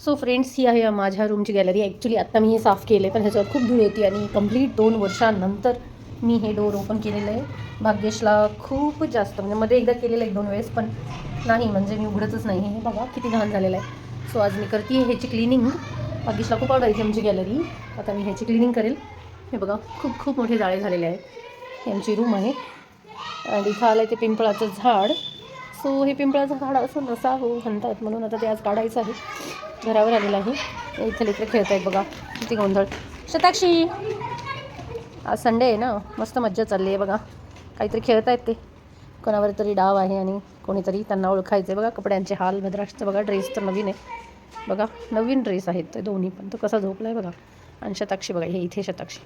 So friends ही आहे माझ्या रूमची गॅलरी ॲक्च्युली आत्ता मी हे साफ केलं पण ह्याच्यावर खूप धूळ होती आणि कंप्लीट दोन वर्षानंतर मी हे डोर ओपन केलेलं आहे. भाग्येशला खूप जास्त म्हणजे मध्ये एकदा केलेलं एक दोन वेळेस पण नाही म्हणजे मी उघडतच नाही हे. बघा किती घाण झालेलं आहे. सो आज मी करते ह्याची क्लिनिंग भाग्येशला खूप आवडायची आमची गॅलरी आता मी ह्याची क्लिनिंग करेल. हे बघा खूप खूप मोठे जाळे झालेले आहेत. ही आमची रूम आहे. आणि इथं आलं आहे ते पिंपळाचं झाड. सो हे पिंपळाचं झाड असं नसावं हो म्हणतात म्हणून आता ते आज काढायचं आहे. घरावर आलेलं आहे. इथं लेकरं खेळत आहेत बघा. किती गोंधळ. शताक्षी! आज संडे आहे ना. मस्त मज्जा चालली आहे बघा. काहीतरी खेळत आहेत ते. कोणावर तरी डाव आहे आणि कोणीतरी त्यांना ओळखायचं आहे बघा. कपड्यांचे हाल भद्राक्षचं बघा. ड्रेस तर नवीन आहे. बघा. नवीन ड्रेस आहेत ते दोन्ही पण. तो कसा झोपला आहे बघा. आणि शताक्षी बघा. हे इथे शताक्षी.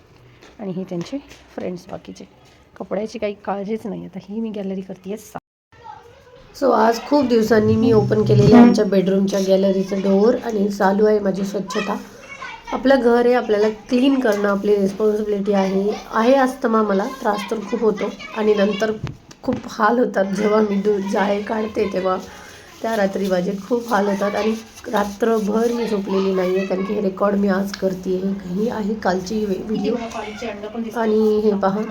आणि हे त्यांचे फ्रेंड्स बाकीचे. कपड्याची काही काळजीच नाही. आता ही मी गॅलरी करते सो सो आज खूप दिवसांनी मी ओपन केलेलं आहे आमच्या बेडरूमच्या गॅलरीचं डोअर आणि चालू आहे माझी स्वच्छता. आपलं घर आहे आपल्याला क्लीन करणं आपली रिस्पॉन्सिबिलिटी आहे. आहे अस्थमा मला त्रास तर खूप होतो. आणि नंतर खूप हाल होतात जेव्हा मी दूध जाळे काढते तेव्हा. त्या रात्री माझे खूप हाल होतात आणि रात्रभर मी झोपलेली नाही आहे कारण की हे रेकॉर्ड मी आज करते ही आहे कालची व्हिडिओ आणि हे पहा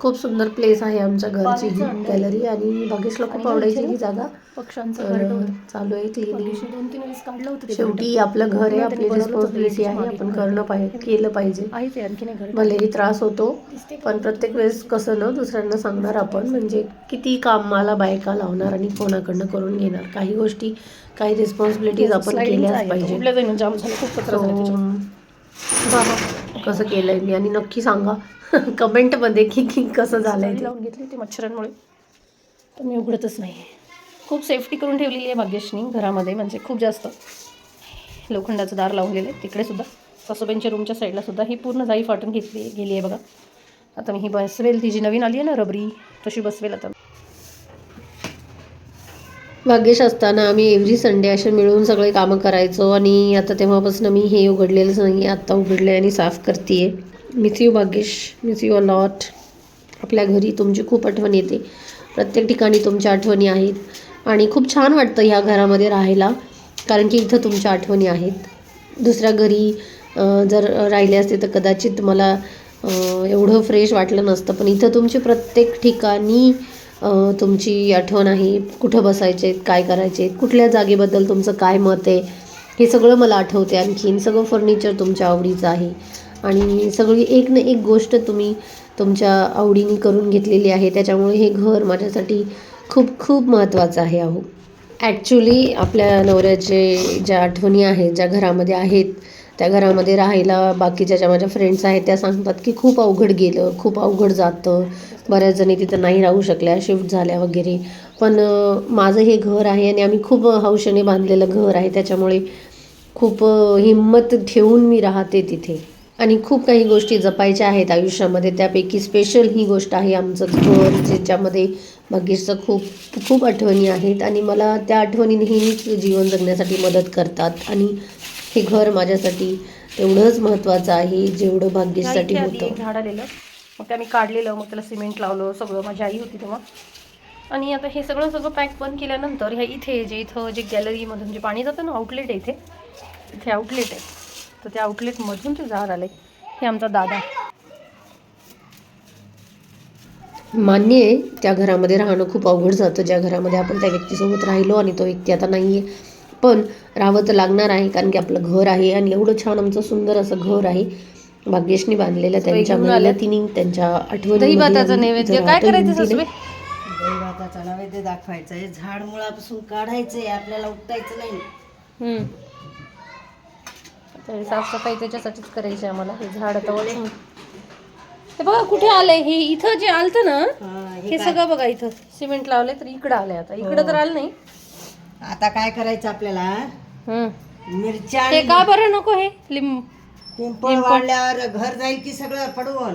खूप सुंदर प्लेस आहे आमच्या घरची ही गॅलरी आणि भाग्येशला खूप आवडायची ही जागा. तर चालू आहे क्लिनिंग शेवटी आपलं घर आहे आपली रिस्पॉन्सिबिलिटी आहे आपण करणं पाहिजे केलं पाहिजे. भलेही त्रास होतो पण प्रत्येक वेळेस कसं ना दुसऱ्यांना सांगणार आपण म्हणजे किती कामाला बायका लावणार आणि कोणाकडनं करून घेणार काही गोष्टी काही रिस्पॉन्सिबिलिटीज आपण केल्याच पाहिजे बघा कसं केलंय मी? आणि नक्की सांगा. कमेंटमध्ये की की कसं झालंय लावून घेतली ते मच्छरांमुळे. तर मी उघडतच नाही खूप सेफ्टी करून ठेवलेली आहे भाग्यश्री घरामध्ये म्हणजे खूप जास्त. लोखंडाचं दार लावलेलं आहे तिकडे सुद्धा. सासूबाईंच्या रूमच्या साईडला सुद्धा. ही पूर्ण जाई फाटून घेतली गेली आहे बघा. आता मी ही बसवेल. ती जी नवीन आली आहे ना रबरी तशी बसवेल आता भाग्यश असताना आम्ही एव्हरी संडे असे मिळून सगळे कामं करायचो आणि आता तेव्हापासून मी हे उघडलेलंच नाही आत्ता उघडले आणि साफ करते मिस यू भाग्यश. मिस यू अ लॉट आपल्या घरी तुमची खूप आठवण येते. प्रत्येक ठिकाणी तुमच्या आठवणी आहेत. आणि खूप छान वाटतं ह्या घरामध्ये राहायला कारण की इथं तुमच्या आठवणी आहेत. दुसऱ्या घरी जर राहिले असते तर कदाचित मला एवढं फ्रेश वाटलं नसतं पण इथं तुमची प्रत्येक ठिकाणी तुमची आठवण आहे? कुठं बसायचे? काय करायचे? कुठल्या जागेबद्दल तुमचं काय मत आहे? हे सगळं मला आठवते आणखीन. सगळं फर्निचर तुमच्या आवडीचं आहे. आणि सगळी एक ना एक गोष्ट तुम्ही तुमच्या आवडीने करून घेतलेली आहे. त्याच्यामुळे हे घर माझ्यासाठी खूप खूप महत्त्वाचं आहे अहो. ॲक्च्युली आपल्या नवऱ्याचे ज्या आठवणी आहेत ज्या घरामध्ये आहेत त्या घरामध्ये राहायला बाकीच्या ज्या माझ्या फ्रेंड्स आहेत त्या सांगतात की खूप अवघड गेलं खूप अवघड जातं. बऱ्याच जणी तिथं नाही राहू शकल्या शिफ्ट झाल्या वगैरे. पण माझं हे घर आहे आणि आम्ही खूप हौशेने बांधलेलं घर आहे. त्याच्यामुळे खूप हिंमत ठेवून मी राहते तिथे. आणि खूप काही गोष्टी जपायच्या आहेत आयुष्यामध्ये. त्यापैकी स्पेशल ही गोष्ट आहे आमचं घर ज्याच्यामध्ये भाग्येशचं खूप खूप आठवणी आहेत. आणि मला त्या आठवणी नेहमीच जीवन जगण्यासाठी मदत करतात. आणि हे घर माझ्यासाठी तेवढंच महत्त्वाचं आहे जेवढं भाग्येशसाठी होतं. झाड आलेलं. मग ते आम्ही काढलेलं मग त्याला सिमेंट लावलं सगळं माझी आई होती तेव्हा. आणि आता हे सगळं सगळं पॅक बंद केल्यानंतर ह्या इथे जे इथं जे गॅलरीमधून जे पाणी जातं ना आउटलेट आहे इथे. इथे आउटलेट आहे. तर त्या आउटलेटमधून ते झाड आलं हे आमचा दादा. मान्य आहे त्या घरामध्ये राहणं खूप अवघड जातं. ज्या घरामध्ये आपण त्या व्यक्तीसोबत राहिलो आणि तो व्यक्ती आता नाही आहे पण राहावं तर लागणार आहे कारण की आपलं घर आहे आणि एवढं छान आमचं सुंदर असं घर आहे. भाग्येशनी बांधलेलं त्यांच्या मेहनतीने त्यांच्या आठवणी नैवेद्य काय करायचं सासूबाई? नैवेद्य दाखवायचा आहे. झाड मुळापासून काढायचंय आपल्याला उपटायचं नाही. तर साफसफाई त्याच्यासाठीच करायची आम्हाला. हे झाड आता ते बघा कुठे आलंय? हे इथं जे आलतं ना हा, हे हे सगळं बघा इथं. सिमेंट लावले तर इकडं आलंय आता. इकडं तर आलं नाही. आता काय करायचं आपल्याला. मिरच्या ते का बरं नको हे? लिंब. पिंपळ वाढल्यावर घर जाईल की सगळं पडवून?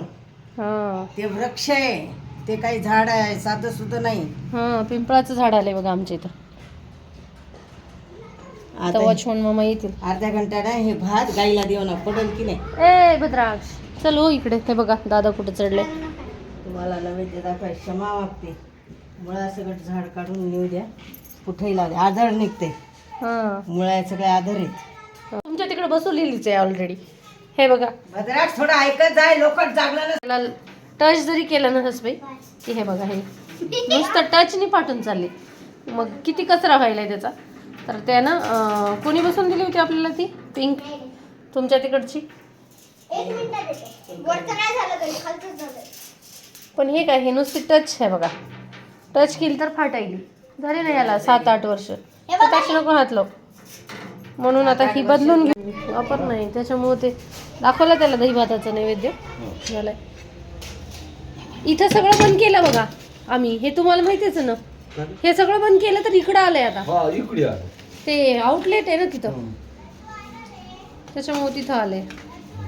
हा. ते वृक्ष आहे. ते काही झाड आहे साधं सुद्धा नाही. हा पिंपळाचं झाड आलंय बघा आमच्या इथं. आता तवा छोण मामा येतील. अर्ध्या घंट्यानं हे भात गाईला देऊ ना पडेल की नाही? ए भद्राक्ष चल हो इकडे. हे बघा दादा कुठे चढले. तुम्हाला नैवेद्य दाखवाय क्षमा वागते मुळा सगळं झाड काढून नेऊ द्या. कुठेही लावू द्या आधार निघते. हा. मुळा सगळे आधार आहेत. तुमच्या तिकडे बसवलेलीच आहे ऑलरेडी हे बघा. भद्राट थोडं ऐकत जाय लोक जागलं ना त्याला टच जरी केलं ना हसबाई की हे बघा हे. नुसतं टचनी फाटून चालले. मग किती कचरा व्हायलाय त्याचा? तर त्या ना अं, कोणी बसून दिली होती आपल्याला ती? पिंक. तुमच्या तिकडची? एक मिनिटात येते वरचं नाही झालं तरी खालचंच झालं. पण हे काय हे नुसती टच आहे बघा. टच केली तर फाटायली. झाले ना याला सात आठ वर्ष. त्याची नको हात लाव म्हणून आता ही बदलून घेऊ वापर नाही. त्याच्यामुळे ते दाखवलं त्याला दही भाताचं नैवेद्य. झालंय. इथं सगळं बंद केलं बघा. आम्ही. हे तुम्हाला माहितीच आहे ना? हे सगळं बंद केलं तर इकडं आलंय आता. हा इकडे आलं. ते आउटलेट आहे ना तिथं. त्याच्यामुळे तिथं आलंय.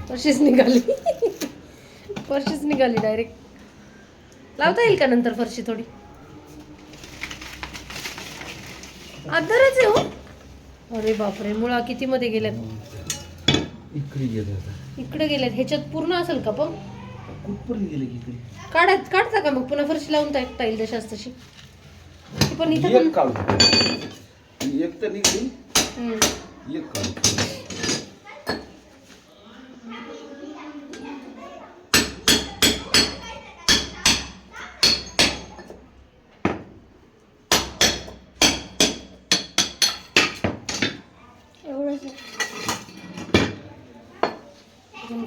फरशीच निघाली. फरशीच निघाली डायरेक्ट लावता येईल का नंतर फरशी थोडी? आदरच आहे हो. अरे बापरे मुळा किती मध्ये गेल्यात? इकडे गेलं इकडे गेल्यात. ह्याच्यात पूर्ण असेल का पण? कुठपर्यंत गेलं इकडे? काढत काढता का मग? पुन्हा फरशी लावून टाकता येईल तशाच तशी ती पण इथं पण एक काढू एक तर निघली. एक काढू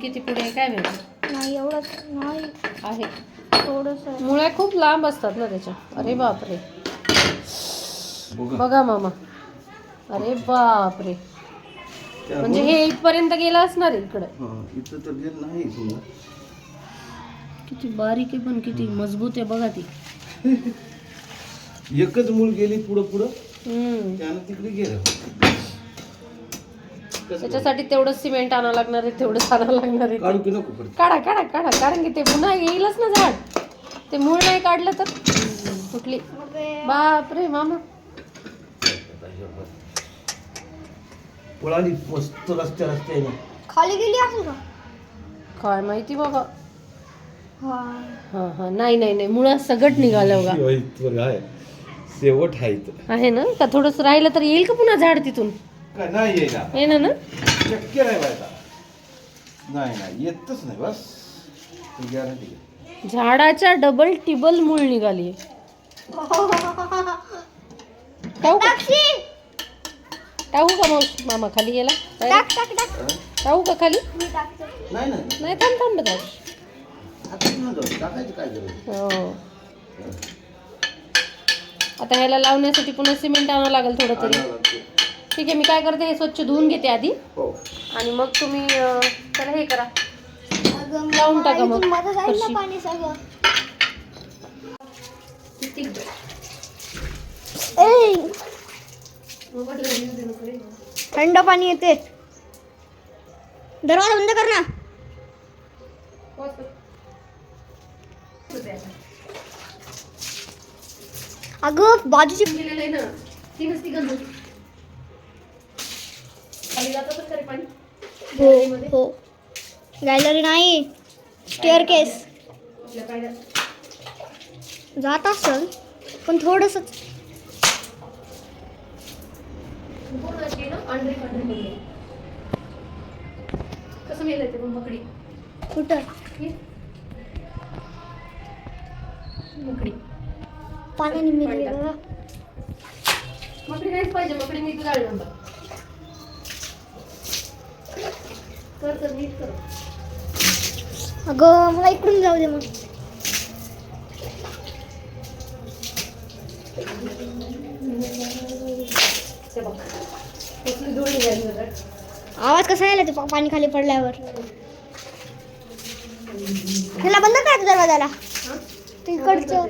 किती पुढे आहे काय माहिती? नाही एवढंच नाही. आहे. आहे मुळ्या खूप लांब असतात ना त्याच्या. अरे बापरे. बघा बघा मामा. अरे बापरे. म्हणजे हे इथपर्यंत गेला असणार आहे इकडं. हा, इथं तर गेलं नाही समजा किती बारीक आहे पण किती मजबूत आहे बघा ती. एकच मूळ गेली पुढं पुढं हम्म. त्यानं तिकडे गेलं. त्याच्यासाठी तेवढं सिमेंट आणावं लागणार आहे तेवढं आणावं लागणार आहे काढू की नको परत? काढा काढा काढा कारण की ते पुन्हा येईलच ना झाड. ते मूळ नाही काढलं तर? कुठली? बापरे मामा. पळाली मस्त रस्त्या रस्त्याने खाली गेली असेल का? काय माहिती बाबा. हा. हा हा. नाही नाही नाही. मुळात सगट निघालं बघा. शेवट आहे इथं. आहे ना? का थोडंसं राहिलं तर येईल का पुन्हा झाड तिथून? काय नाही येईना आहे ना ना? शक्य नाही व्हायचा नाही नाही येतच नाही बस. गॅरंटी झाडाच्या डबल टिबल मूळ निघाली. टाकू का? टाकू का मामा खाली गेला. टाक टाक टाक. टाकू का खाली? मी टाकते. नाही नाही. नाही थांब थांब बघा. आता न जाऊ, टाकायचं काय गरज हो. आता ह्याला लावण्यासाठी पुन्हा सिमेंट आणावं लागेल थोडं तरी. आणावं. ठीक आहे मी काय करते हे स्वच्छ धुवून घेते आधी. हो. आणि मग तुम्ही त्याला हे करा. लावून टाका मग. फरशी. पाणी सगळं. ए थंड पाणी येते. दरवाजा बंद कर ना. अगं बाजूची ना. ती नसती गंज खाली जातं पण खरे पाणी हो हो. गॅलरी नाही स्टेअर केस जात असल पण थोडस कुठं? पाण्याने मकडी काहीच पाहिजे मकडी मी तुला नंतर कर कर नीट कर. अगं मला इकडून जाऊ दे मग. आवाज कसा यायला ते पाणी खाली पडल्यावर. ह्याला बंद करायचं दरवाजाला. तिकडचं.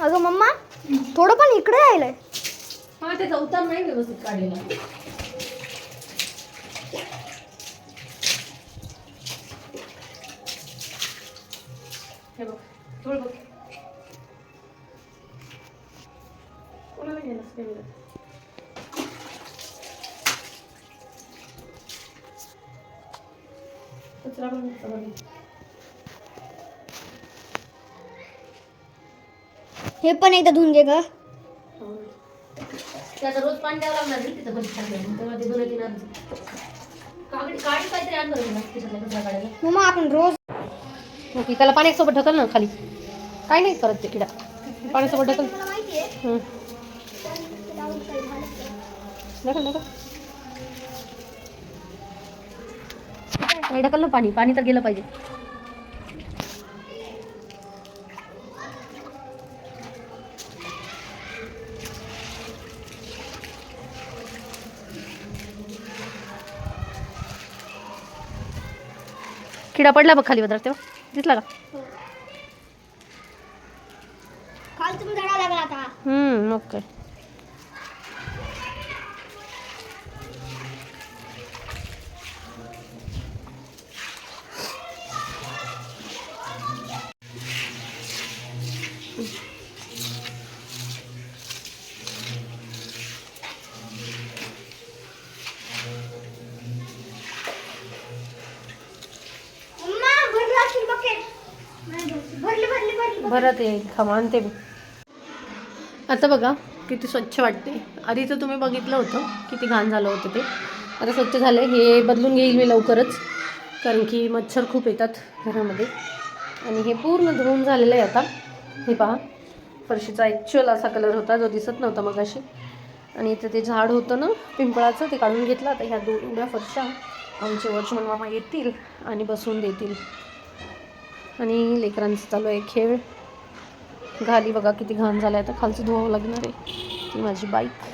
अगं मम्मा थोडं पण इकडे यायलंय हा त्याचा उतार नाही व्यवस्थित काढलेला. हे पण एकदा धुवून घे ग. ते आता रोज पाणी द्यावं लागणार नाही तिथं पण टाकलं तेव्हा ते दोन तीन कागडी काढी काहीतरी आण बरं मला तिथं कचरा काढायला मम्मा आपण रोज ओके त्याला पाण्यासोबत ढकल ना खाली. काय नाही करत ते किडा. पाण्यासोबत ढकल. तुला माहिती आहे. हं. ढकल ढकल. नाही ढकल ना पाणी. पाणी तर गेलं पाहिजे. किडा पडला बघ खाली बदर तेव्हा दिसला का? खालतून झाडा लागला आता. हम्म मग काय मम्मा भरला असेल बकेट भरली भरत येईल. खमान ते मी. आता बघा किती स्वच्छ वाटते. आधी तर तुम्ही बघितलं होतं किती घाण झालं होतं ते. आता स्वच्छ झालं हे बदलून घेईल मी लवकरच. कारण की मच्छर खूप येतात घरामध्ये. आणि हे पूर्ण धुवून झालेलं आहे आता. हे पहा. फरशीचा ॲक्च्युअल असा कलर होता जो दिसत नव्हता मग अशी आणि इथं ते झाड होतं ना पिंपळाचं ते काढून घेतलं. आता ह्या दोन उड्या फरशा आमचे वॉचमन मामा येतील आणि बसवून देतील. आणि लेकरांचं चालू आहे खेळ. घाली बघा किती घाण झालं आता खालचं धुवावं लागणार आहे. ती माझी बाईक.